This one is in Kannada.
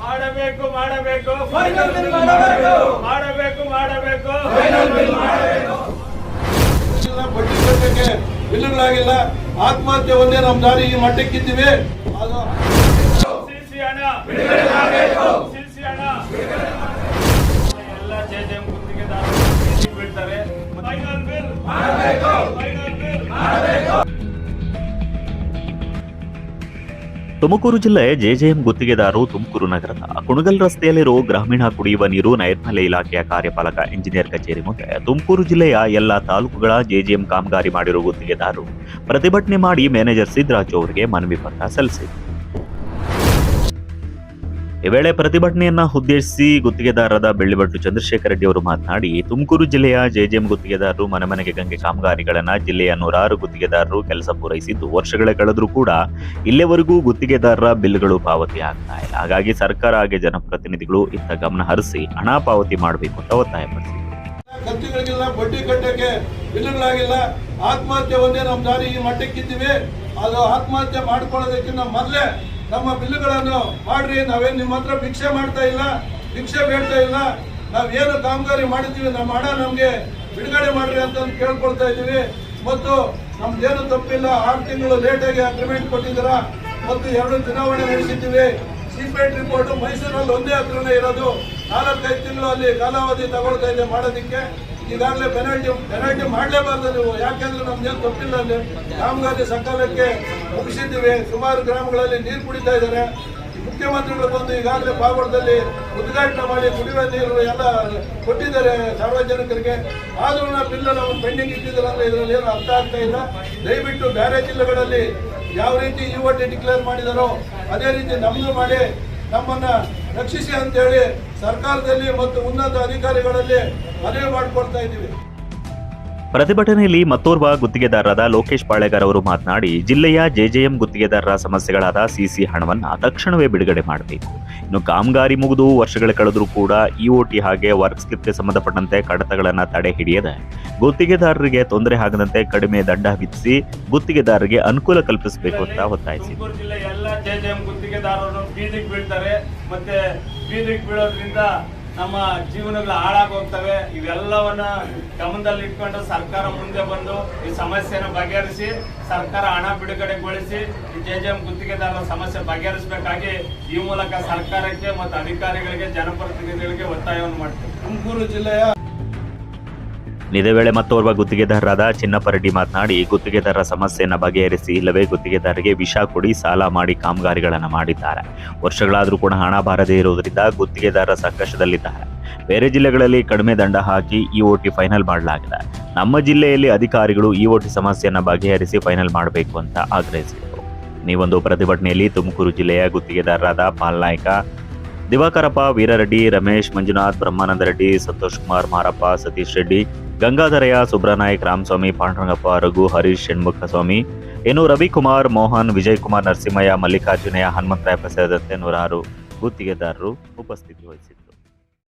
ಮಾಡಬೇಕು ಮಾಡಬೇಕು. ಫೈನಲ್ ಬಿಲ್ ಮಾಡಬೇಕು. ಮಾಡಬೇಕು ಬಡ್ಡಿ ಕಟ್ಟಕ್ಕೆ ಬಿಲ್ಲುಗಳಾಗಿಲ್ಲ ಆತ್ಮಹತ್ಯೆ ಒಂದೇ ನಮ್ಮ ದಾರಿ ಈ ಮಟ್ಟಕ್ಕಿದ್ದೀವಿ ಹಣ ಸಿ ಹಣ ಎಲ್ಲ ಜೆ ಜೆ ಗುತ್ತಿಗೆದಾರರು ಬೀಳ್ತಾರೆ ಫೈನಲ್ ಬಿಲ್ ಫೈನಲ್ ತುಮಕೂರು ಜಿಲ್ಲೆ ಜೆಜೆಎಂ ಗುತ್ತಿಗೆದಾರರು ತುಮಕೂರು ನಗರದ ಕುಣಗಲ್ ರಸ್ತೆಯಲ್ಲಿರುವ ಗ್ರಾಮೀಣ ಕುಡಿಯುವ ನೀರು ನೈರ್ಮಲ್ಯ ಇಲಾಖೆಯ ಕಾರ್ಯಪಾಲಕ ಇಂಜಿನಿಯರ್ ಕಚೇರಿ ಮುಂದೆ ತುಮಕೂರು ಜಿಲ್ಲೆಯ ಎಲ್ಲ ತಾಲೂಕುಗಳ ಜೆಜೆಎಂ ಕಾಮಗಾರಿ ಮಾಡಿರುವ ಗುತ್ತಿಗೆದಾರರು ಪ್ರತಿಭಟನೆ ಮಾಡಿ ಮ್ಯಾನೇಜರ್ ಸಿದ್ದರಾಜು ಅವರಿಗೆ ಮನವಿ ಪತ್ರ ಸಲ್ಲಿಸಿದರು. ಈ ವೇಳೆ ಪ್ರತಿಭಟನೆಯನ್ನ ಉದ್ದೇಶಿಸಿ ಗುತ್ತಿಗೆದಾರರಾದ ಬೆಳ್ಳಿಬಟ್ಟು ಚಂದ್ರಶೇಖರ ರೆಡ್ಡಿ ಅವರು ಮಾತನಾಡಿ, ತುಮಕೂರು ಜಿಲ್ಲೆಯ ಜೆಜೆಎಂ ಗುತ್ತಿಗೆದಾರರು ಮನೆ ಮನೆಗೆ ಗಂಗೆ ಕಾಮಗಾರಿಗಳನ್ನ ಜಿಲ್ಲೆಯ ನೂರಾರು ಗುತ್ತಿಗೆದಾರರು ಕೆಲಸ ಪೂರೈಸಿದ್ದು, ವರ್ಷಗಳೇ ಕಳೆದರೂ ಕೂಡ ಇಲ್ಲಿವರೆಗೂ ಗುತ್ತಿಗೆದಾರರ ಬಿಲ್ಗಳು ಪಾವತಿ ಆಗ್ತಾ ಇಲ್ಲ. ಹಾಗಾಗಿ ಸರ್ಕಾರ ಹಾಗೆ ಜನಪ್ರತಿನಿಧಿಗಳು ಇತ್ತ ಗಮನ ಹರಿಸಿ ಹಣ ಪಾವತಿ ಮಾಡಬೇಕು ಅಂತ ಒತ್ತಾಯಪಡಿಸಿದರು ಖರ್ಚುಗಳಿಗಿಲ್ಲ, ಬಡ್ಡಿ ಕಟ್ಟಕ್ಕೆ ಬಿಲ್ಲುಗಳಾಗಿಲ್ಲ, ಆತ್ಮಹತ್ಯೆ ಒಂದೇ ನಮ್ಮ ದಾರಿ, ಈ ಮಟ್ಟಕ್ಕಿದ್ದೀವಿ. ಅದು ಆತ್ಮಹತ್ಯೆ ಮಾಡ್ಕೊಳ್ಳೋದಕ್ಕಿಂತ ಮೊದಲೇ ನಮ್ಮ ಬಿಲ್ಲುಗಳನ್ನು ಮಾಡ್ರಿ, ನಾವೇನು ನಿಮ್ಮ ಹತ್ರ ಭಿಕ್ಷೆ ಮಾಡ್ತಾ ಇಲ್ಲ, ಭಿಕ್ಷೆ ಬೇಡ್ತಾ ಇಲ್ಲ, ನಾವೇನು ಕಾಮಗಾರಿ ಮಾಡಿದ್ದೀವಿ ನಮ್ಮ ಹಣ ನಮಗೆ ಬಿಡುಗಡೆ ಮಾಡ್ರಿ ಅಂತ ಕೇಳ್ಕೊಳ್ತಾ ಇದ್ದೀವಿ. ಮತ್ತು ನಮ್ದೇನು ತಪ್ಪಿಲ್ಲ, ಆರು ತಿಂಗಳು ಲೇಟಾಗಿ ಅಗ್ರಿಮೆಂಟ್ ಕೊಟ್ಟಿದ್ದೀರಾ, ಮತ್ತು ಎರಡು ಚುನಾವಣೆ ನಡೆಸಿದ್ದೀವಿ. ಸಿಪೆಟ್ ರಿಪೋರ್ಟ್ ಮೈಸೂರಲ್ಲಿ ಒಂದೇ ಹತ್ರನೇ ಇರೋದು. ನಾಲ್ಕೈದು ತಿಂಗಳು ಅಲ್ಲಿ ಕಾಲಾವಧಿ ತಗೊಳ್ತಾ ಇದೆ ಮಾಡೋದಕ್ಕೆ. ಈಗಾಗಲೇ ಪೆನಾಲ್ಟಿ ಪೆನಾಲ್ಟಿ ಮಾಡಲೇಬಾರ್ದು ನೀವು. ಯಾಕೆಂದ್ರೆ ನಮ್ದೇನು ತಪ್ಪಿಲ್ಲ ಅಲ್ಲಿ. ಕಾಮಗಾರಿ ಸಕಾಲಕ್ಕೆ ಮುಗಿಸಿದ್ದೀವಿ. ಸುಮಾರು ಗ್ರಾಮಗಳಲ್ಲಿ ನೀರು ಕುಡಿತಾ ಇದ್ದಾರೆ. ಮುಖ್ಯಮಂತ್ರಿಗಳು ಬಂದು ಈಗಾಗಲೇ ಪಾವಡದಲ್ಲಿ ಉದ್ಘಾಟನೆ ಮಾಡಿ ಕುಡಿಯುವ ನೀರು ಎಲ್ಲ ಕೊಟ್ಟಿದ್ದಾರೆ ಸಾರ್ವಜನಿಕರಿಗೆ. ಆದರೂ ನಾವು ಬಿಲ್ ನಾವು ಪೆಂಡಿಂಗ್ ಇಟ್ಟಿದ್ದಾರೆ ಇದರಲ್ಲಿ ಏನು ಅರ್ಥ ಆಗ್ತಾ ಇಲ್ಲ. ದಯವಿಟ್ಟು ಬೇರೆ ಜಿಲ್ಲೆಗಳಲ್ಲಿ ಯಾವ ರೀತಿ ಯು ಟಿ ಡಿಕ್ಲೇರ್ ಮಾಡಿದಾರೋ, ಅದೇ ರೀತಿ ನಮ್ಮದು ಮಾಡಿ ನಮ್ಮನ್ನ ರಕ್ಷಿಸಿ ಅಂತೇಳಿ ಸರ್ಕಾರದಲ್ಲಿ ಮತ್ತು ಉನ್ನತ ಅಧಿಕಾರಿಗಳಲ್ಲಿ ಮನವಿ ಮಾಡಿಕೊಡ್ತಾ ಇದ್ದೀವಿ. ಪ್ರತಿಭಟನೆಯಲ್ಲಿ ಮತ್ತೋರ್ವ ಗುತ್ತಿಗೆದಾರರಾದ ಲೋಕೇಶ್ ಪಾಳೆಗಾರ್ ಅವರು ಮಾತನಾಡಿ ಜಿಲ್ಲೆಯ ಜೆಜೆಎಂ ಗುತ್ತಿಗೆದಾರರ ಸಮಸ್ಯೆಗಳಾದ ಸಿಸಿ ಹಣವನ್ನು ತಕ್ಷಣವೇ ಬಿಡುಗಡೆ ಮಾಡಬೇಕು. ಇನ್ನು ಕಾಮಗಾರಿ ಮುಗಿದು ವರ್ಷಗಳ ಕಳೆದರೂ ಕೂಡ ಇಒಟಿ ಹಾಗೆ ವರ್ಕ್ ಸ್ಲಿಪ್ಗೆ ಸಂಬಂಧಪಟ್ಟಂತೆ ಕಡತಗಳನ್ನು ತಡೆ ಹಿಡಿಯದೆ ಗುತ್ತಿಗೆದಾರರಿಗೆ ತೊಂದರೆ ಆಗದಂತೆ ಕಡಿಮೆ ದಂಡ ವಿಧಿಸಿ ಗುತ್ತಿಗೆದಾರರಿಗೆ ಅನುಕೂಲ ಕಲ್ಪಿಸಬೇಕು ಅಂತ ಒತ್ತಾಯಿಸಿದರು. ಗುತ್ತಿಗೆದಾರರು ಬೀದಿಗೆ ಬೀಳ್ತಾರೆ. ಮತ್ತೆ ಬೀದಿಗೆ ಬೀಳೋದ್ರಿಂದ ನಮ್ಮ ಜೀವನಗಳು ಹಾಳಾಗೋಗ್ತವೆ ಇವೆಲ್ಲವನ್ನ ಗಮನದಲ್ಲಿ ಇಟ್ಕೊಂಡು ಸರ್ಕಾರ ಮುಂದೆ ಬಂದು ಈ ಸಮಸ್ಯೆನ ಬಗೆಹರಿಸಿ, ಸರ್ಕಾರ ಹಣ ಬಿಡುಗಡೆಗೊಳಿಸಿ, ಈ ಜೆ ಜೆ ಎಂ ಗುತ್ತಿಗೆದಾರರ ಸಮಸ್ಯೆ ಬಗೆಹರಿಸಬೇಕಾಗಿ ಈ ಮೂಲಕ ಸರ್ಕಾರಕ್ಕೆ ಮತ್ತು ಅಧಿಕಾರಿಗಳಿಗೆ, ಜನಪ್ರತಿನಿಧಿಗಳಿಗೆ ಒತ್ತಾಯವನ್ನು ಮಾಡ್ತೀವಿ. ತುಮಕೂರು ಜಿಲ್ಲೆಯ ಇದೇ ವೇಳೆ ಮತ್ತೋರ್ವ ಗುತ್ತಿಗೆದಾರರಾದ ಚಿನ್ನಪರೆಡ್ಡಿ ಮಾತನಾಡಿ, ಗುತ್ತಿಗೆದಾರರ ಸಮಸ್ಯೆಯನ್ನು ಬಗೆಹರಿಸಿ, ಇಲ್ಲವೇ ಗುತ್ತಿಗೆದಾರರಿಗೆ ವಿಷ ಕೊಡಿ, ಸಾಲ ಮಾಡಿ ಕಾಮಗಾರಿಗಳನ್ನು ಮಾಡಿದ್ದಾರೆ. ವರ್ಷಗಳಾದರೂ ಕೂಡ ಹಣ ಬಾರದೇ ಇರುವುದರಿಂದ ಗುತ್ತಿಗೆದಾರರ ಸಂಕಷ್ಟದಲ್ಲಿದ್ದಾರೆ. ಬೇರೆ ಜಿಲ್ಲೆಗಳಲ್ಲಿ ಕಡಿಮೆ ದಂಡ ಹಾಕಿ ಇಒಟಿ ಫೈನಲ್ ಮಾಡಲಾಗಿದೆ. ನಮ್ಮ ಜಿಲ್ಲೆಯಲ್ಲಿ ಅಧಿಕಾರಿಗಳು ಇಒಟಿ ಸಮಸ್ಯೆಯನ್ನು ಬಗೆಹರಿಸಿ ಫೈನಲ್ ಮಾಡಬೇಕು ಅಂತ ಆಗ್ರಹಿಸಿದರು. ನೀವೊಂದು ಪ್ರತಿಭಟನೆಯಲ್ಲಿ ತುಮಕೂರು ಜಿಲ್ಲೆಯ ಗುತ್ತಿಗೆದಾರರಾದ ಪಾಲ್ನಾಯ್ಕ, ದಿವಾಕರಪ್ಪ, ವೀರರೆಡ್ಡಿ, ರಮೇಶ್, ಮಂಜುನಾಥ್, ಬ್ರಹ್ಮಾನಂದ ರೆಡ್ಡಿ, ಸಂತೋಷ್ ಕುಮಾರ್, ಮಾರಪ್ಪ, ಸತೀಶ್ ರೆಡ್ಡಿ ಗಂಗಾಧರಯ್ಯ, ಸುಬ್ರನಾಯಕ್, ರಾಮಸ್ವಾಮಿ, ಪಾಂಡುರಂಗಪ್ಪ, ರಘು, ಹರೀಶ್ ಷಣ್ಮುಖ ಸ್ವಾಮಿ ಇನ್ನು ರವಿಕುಮಾರ್, ಮೋಹನ್ ವಿಜಯ್ ಕುಮಾರ್ ನರಸಿಂಹಯ್ಯ, ಮಲ್ಲಿಕಾರ್ಜುನಯ್ಯ ಹನುಮಂತರಾಯಪ್ಪ ಸೇರಿದಂತೆ ನೂರಾರು ಗುತ್ತಿಗೆದಾರರು ಉಪಸ್ಥಿತಿ ವಹಿಸಿದರು